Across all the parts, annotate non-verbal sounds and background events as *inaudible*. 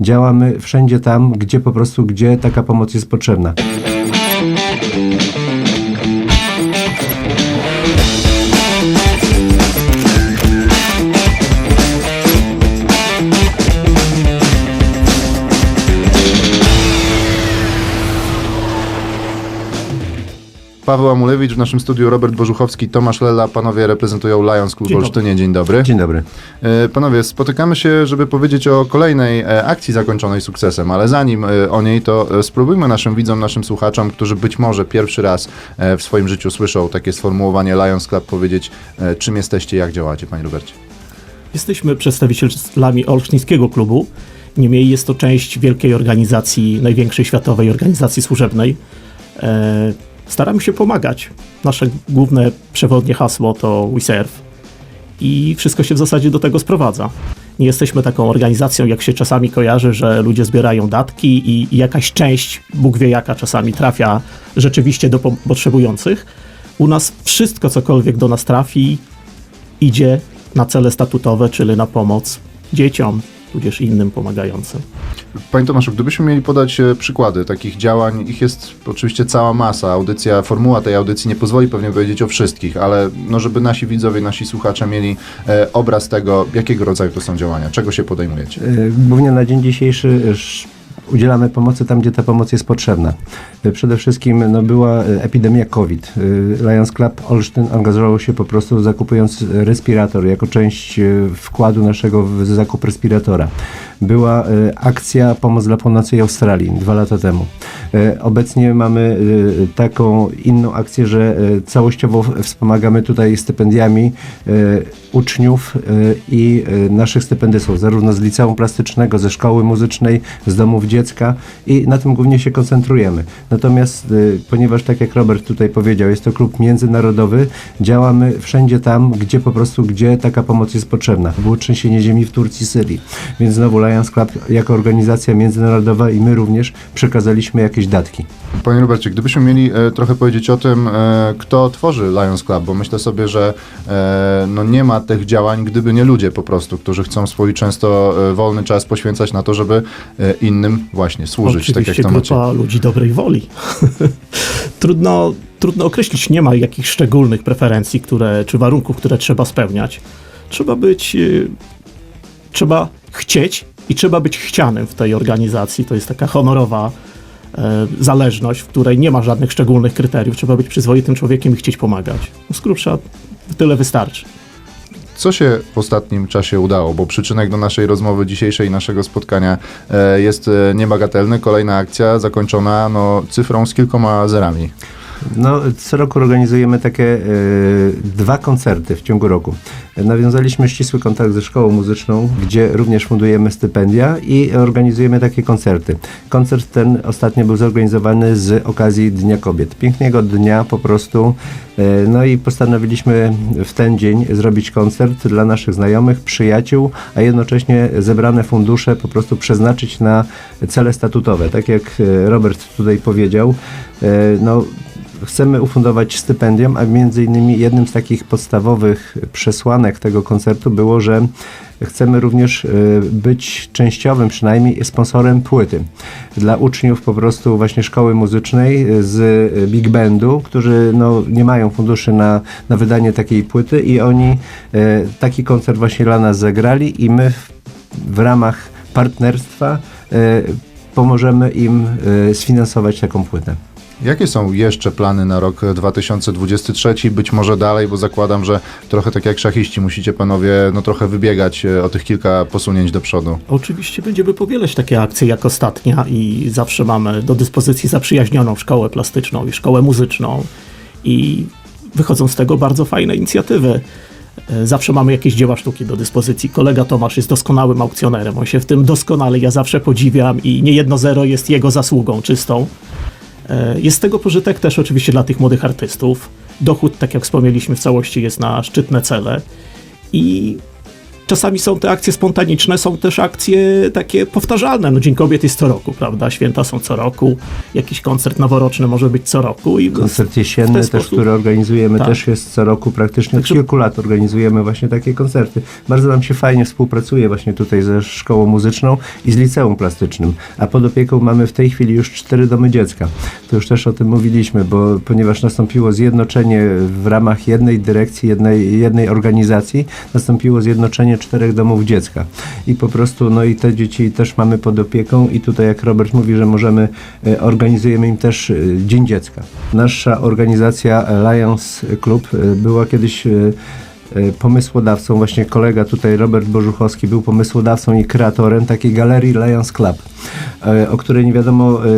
Działamy wszędzie tam, gdzie po prostu, gdzie taka pomoc jest potrzebna. Paweł Amulewicz, w naszym studiu Robert Bożuchowski, Tomasz Lela. Panowie reprezentują Lions Club w Dzień Olsztynie. Dzień dobry. Dzień dobry. E, Panowie, spotykamy się, żeby powiedzieć o kolejnej e, akcji zakończonej sukcesem, ale zanim e, o niej, to spróbujmy naszym widzom, naszym słuchaczom, którzy być może pierwszy raz w swoim życiu słyszą takie sformułowanie Lions Club, powiedzieć, czym jesteście, jak działacie, panie Robercie. Jesteśmy przedstawicielami Olsztyńskiego Klubu. Niemniej jest to część wielkiej organizacji, największej światowej organizacji służebnej. Staramy się pomagać. Nasze główne przewodnie hasło to We Serve i wszystko się w zasadzie do tego sprowadza. Nie jesteśmy taką organizacją, jak się czasami kojarzy, że ludzie zbierają datki i, i jakaś część, Bóg wie jaka czasami, trafia rzeczywiście do po- potrzebujących. U nas wszystko, cokolwiek do nas trafi, idzie na cele statutowe, czyli na pomoc dzieciom, tudzież innym pomagającym. Panie Tomaszu, gdybyśmy mieli podać e, przykłady takich działań, ich jest oczywiście cała masa. Audycja, formuła tej audycji nie pozwoli pewnie powiedzieć o wszystkich, ale no, żeby nasi widzowie, nasi słuchacze mieli e, obraz tego, jakiego rodzaju to są działania, czego się podejmujecie. Y, Głównie na dzień dzisiejszy sz- udzielamy pomocy tam, gdzie ta pomoc jest potrzebna. Y, Przede wszystkim no, była y, epidemia COVID. Y, Lions Club Olsztyn angażował się po prostu zakupując respirator jako część wkładu naszego w zakup respiratora. Była akcja Pomoc dla Północy Australii dwa lata temu. Obecnie mamy taką inną akcję, że całościowo wspomagamy tutaj stypendiami uczniów i naszych stypendystów, zarówno z liceum plastycznego, ze szkoły muzycznej, z domów dziecka i na tym głównie się koncentrujemy. Natomiast, y, ponieważ tak jak Robert tutaj powiedział, jest to klub międzynarodowy, działamy wszędzie tam, gdzie po prostu, gdzie taka pomoc jest potrzebna. Było trzęsienie ziemi w Turcji, Syrii, więc znowu Lions Club jako organizacja międzynarodowa i my również przekazaliśmy jakieś datki. Panie Robercie, gdybyśmy mieli e, trochę powiedzieć o tym, e, kto tworzy Lions Club, bo myślę sobie, że e, no nie ma tych działań, gdyby nie ludzie po prostu, którzy chcą swój często e, wolny czas poświęcać na to, żeby e, innym właśnie służyć, tak Oczywiście jak to macie. grupa ludzi dobrej woli. *laughs* trudno, trudno określić, nie ma jakichś szczególnych preferencji, które, czy warunków, które trzeba spełniać. Trzeba być, y, trzeba chcieć i trzeba być chcianym w tej organizacji. To jest taka honorowa e, zależność, w której nie ma żadnych szczególnych kryteriów. Trzeba być przyzwoitym człowiekiem i chcieć pomagać. Z grubsza tyle wystarczy. Co się w ostatnim czasie udało? Bo przyczynek do naszej rozmowy dzisiejszej, naszego spotkania e, jest e, niebagatelny. Kolejna akcja zakończona no, cyfrą z kilkoma zerami. No, co roku organizujemy takie e, dwa koncerty w ciągu roku. Nawiązaliśmy ścisły kontakt ze szkołą muzyczną, gdzie również fundujemy stypendia i organizujemy takie koncerty. Koncert ten ostatnio był zorganizowany z okazji Dnia Kobiet. Pięknego dnia po prostu. E, no i postanowiliśmy w ten dzień zrobić koncert dla naszych znajomych, przyjaciół, a jednocześnie zebrane fundusze po prostu przeznaczyć na cele statutowe. Tak jak e, Robert tutaj powiedział, no chcemy ufundować stypendium, a między innymi jednym z takich podstawowych przesłanek tego koncertu było, że chcemy również y, być częściowym przynajmniej sponsorem płyty dla uczniów po prostu właśnie szkoły muzycznej y, z y, big bandu, którzy no, nie mają funduszy na, na wydanie takiej płyty i oni taki koncert właśnie dla nas zagrali i my w, w ramach partnerstwa pomożemy im sfinansować taką płytę. Jakie są jeszcze plany na rok 2023? Być może dalej, bo zakładam, że trochę tak jak szachiści musicie panowie no trochę wybiegać e, o tych kilka posunięć do przodu. Oczywiście będziemy powielać takie akcje jak ostatnia i zawsze mamy do dyspozycji zaprzyjaźnioną szkołę plastyczną i szkołę muzyczną i wychodzą z tego bardzo fajne inicjatywy. E, Zawsze mamy jakieś dzieła sztuki do dyspozycji. Kolega Tomasz jest doskonałym aukcjonerem. On się w tym doskonale, ja zawsze podziwiam i nie jedno zero jest jego zasługą czystą. E, Jest z tego pożytek też oczywiście dla tych młodych artystów. Dochód, tak jak wspomnieliśmy, w całości jest na szczytne cele. I Czasami są te akcje spontaniczne, są też akcje takie powtarzalne. No Dzień Kobiet jest co roku, prawda? Święta są co roku, jakiś koncert noworoczny może być co roku. I Koncert jesienny też, sposób- który organizujemy, Tak. też jest co roku praktycznie. Od Także- kilku lat organizujemy właśnie takie koncerty. Bardzo nam się fajnie współpracuje właśnie tutaj ze szkołą muzyczną i z liceum plastycznym. A pod opieką mamy w tej chwili już cztery domy dziecka. To już też o tym mówiliśmy, bo ponieważ nastąpiło zjednoczenie w ramach jednej dyrekcji, jednej, jednej organizacji, nastąpiło zjednoczenie czterech domów dziecka. I po prostu, no i te dzieci też mamy pod opieką i tutaj jak Robert mówi, że możemy, e, organizujemy im też e, Dzień Dziecka. Nasza organizacja Lions Club e, była kiedyś pomysłodawcą, właśnie kolega tutaj Robert Bożuchowski był pomysłodawcą i kreatorem takiej galerii Lions Club, e, o której nie wiadomo, e,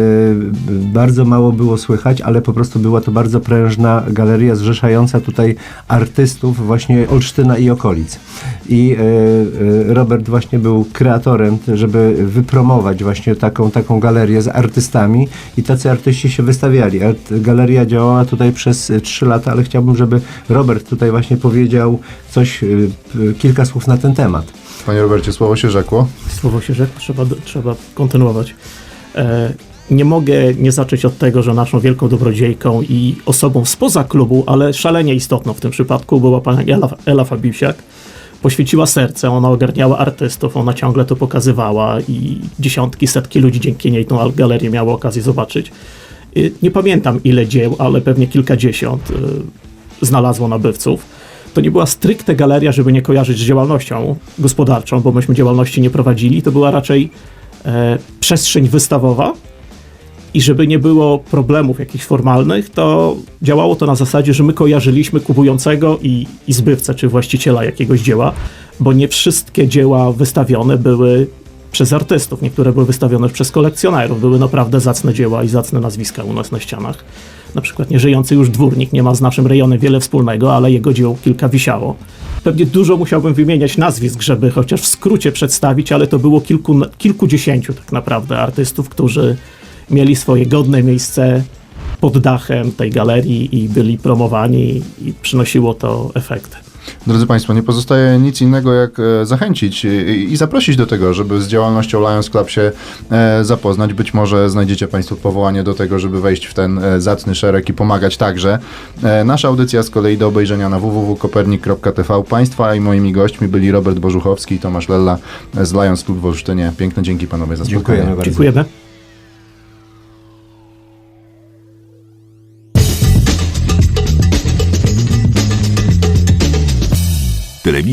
bardzo mało było słychać, ale po prostu była to bardzo prężna galeria zrzeszająca tutaj artystów właśnie Olsztyna i okolic. I e, e, Robert właśnie był kreatorem, żeby wypromować właśnie taką, taką galerię z artystami i tacy artyści się wystawiali. Galeria działała tutaj przez e, trzy lata, ale chciałbym, żeby Robert tutaj właśnie powiedział coś, e, e, kilka słów na ten temat. Panie Robercie, słowo się rzekło. Słowo się rzekło, trzeba, trzeba kontynuować. E, nie mogę nie zacząć od tego, że naszą wielką dobrodziejką i osobą spoza klubu, ale szalenie istotną w tym przypadku była pani Ela, Ela Fabiusiak. Poświęciła serce, ona ogarniała artystów, ona ciągle to pokazywała i dziesiątki, setki ludzi dzięki niej tą galerię miało okazję zobaczyć. Y, Nie pamiętam ile dzieł, ale pewnie kilkadziesiąt y, znalazło nabywców. To nie była stricte galeria, żeby nie kojarzyć z działalnością gospodarczą, bo myśmy działalności nie prowadzili. To była raczej e, przestrzeń wystawowa. I żeby nie było problemów jakichś formalnych, to działało to na zasadzie, że my kojarzyliśmy kupującego i, i zbywcę, czy właściciela jakiegoś dzieła, bo nie wszystkie dzieła wystawione były przez artystów. Niektóre były wystawione przez kolekcjonerów. Były naprawdę zacne dzieła i zacne nazwiska u nas na ścianach. Na przykład nieżyjący już dwórnik nie ma z naszym rejonem wiele wspólnego, ale jego dzieł kilka wisiało. Pewnie dużo musiałbym wymieniać nazwisk, żeby chociaż w skrócie przedstawić, ale to było kilku, kilkudziesięciu tak naprawdę artystów, którzy mieli swoje godne miejsce pod dachem tej galerii i byli promowani i przynosiło to efekty. Drodzy Państwo, nie pozostaje nic innego jak e, zachęcić i, zaprosić do tego, żeby z działalnością Lions Club się e, zapoznać. Być może znajdziecie Państwo powołanie do tego, żeby wejść w ten e, zacny szereg i pomagać także. Nasza audycja z kolei do obejrzenia na www.kopernik.tv. Państwa i moimi gośćmi byli Robert Bożuchowski i Tomasz Lella z Lions Club w Olsztynie. Piękne dzięki Panowie za spotkanie. Dziękujemy bardzo. Dziękujemy.